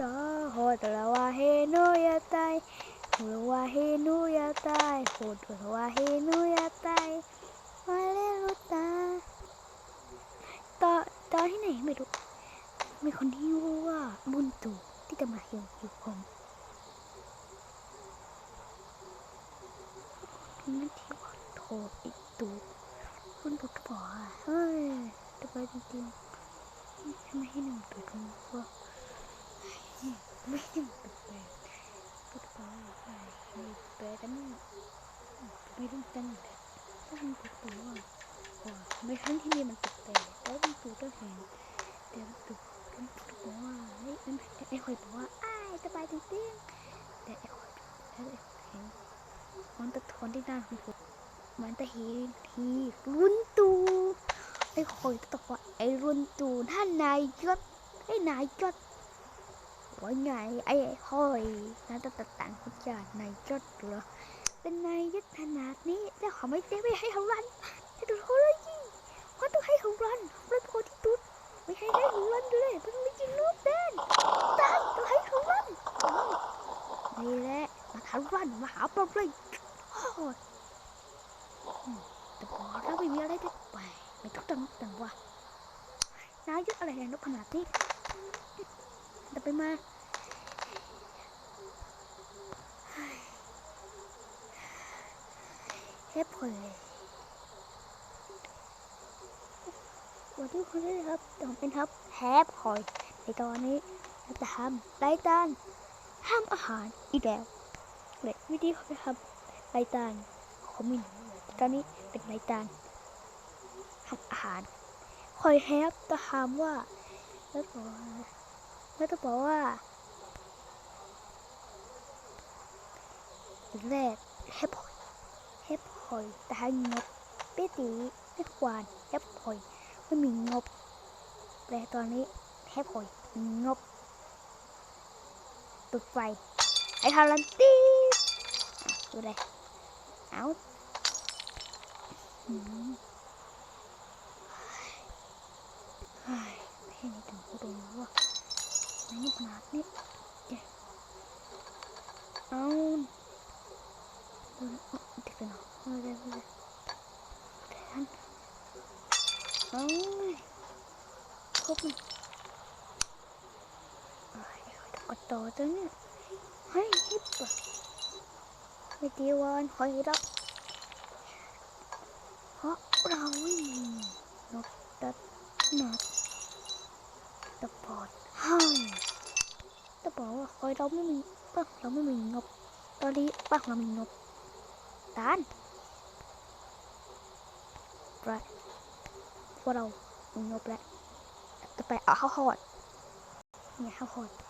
ตาโหตละว่าเฮโนยาตายหละว่าเฮโนยาตายหตละว่าเฮโนยาตายมาเลรุตาต่อต่อที่ไหนไม่รู้มีคนที่รู้ว่าบุญตูที่จะมาเหี่ยวอยู่ผมนั่นที่ว่าโทรอีกตูคุณบุตรบอกอะเฮ้ยทำไมจริงๆทำไมให้หนึ่งตัวตรงว่า ไม่หนึ่งตัวแปดบุตรบอกว่าไม่แปดแต่ไม่ไม่ต้องตั้งแต่ต้องบุตรบอกว่าไม่ครั้งที่นี่มันตกแปดแล้วบุตรก็เห็นแต่บุตรบุตรบอกว่าเฮ้ยไอ้คอยบอกว่าไอ้สบายจริงๆแต่ไอ้คอยแล้วไอ้คอยเห็นมันตะทอนที่หน้าของผมมันจะเห็นทีรุนตูไอ้คอยตะว่าไอ้รุนตูท่านนายยศไอ้นายยศ ว่าไงไอ้คอยนั่นตัดตังคุณจานายยศเหรอเป็นนายยศขนาดนี้แล้วเขาไม่ได้ไม่ให้เขารันให้ดูเขาเลยยี่เขาต้องให้เขารันรันพอที่ตุ๊ดไม่ให้ให้เขารันเลยมันไม่กินลูกเด่นตายต้องให้เขารันนี่แหละมาทำรันมาหาปลาเลยโอ้ยแต่พอถ้าไม่มีอะไรแปลกๆไม่ต้องตังตังว่านายยศอะไรแรงนกขนาดนี้ แต่ไปมาเฮ้ยพอเลยวันที่คุณได้ครับต้องเป็นครับแฮปคอยในตอนนี้เราจะทำรายการห้ามอาหารอีกแล้วเลยวิธีเขาจะทำรายการของมินตอนนี้เป็นรายการทำอาหารคอยแฮปจะถามว่าแล้วบอก ว่าแล้วจะบอกว่าแรกแฮปอยแฮปอยแต่ให้งบเปี้ตีไม่ควานแฮปอยไม่มีงบแต่ตอนนี้แฮปอยมีงบตุดไฟไอ้ฮารันตีดูเลยเอาเฮ้ยแค่นี้ถึงก็รู้ว่า ไม่นี่ขนาดนี้เจ๊เอาเดี๋ยวเอาเด็กกันเนาะเอ บอกดต่อตัวเนี่ยให้ฮิปอะไม่ดีวันคอยเราไม่มีนกตัดหนักตะปอดให้จะบอกว่าคอยเราไม่มีเราไม่มีงบ ตอนนี้ป้าเรามีงบตานไรพวกเรามีงบแล้วจะไปเอาข้าวหอดเนี่ยข้าวหอด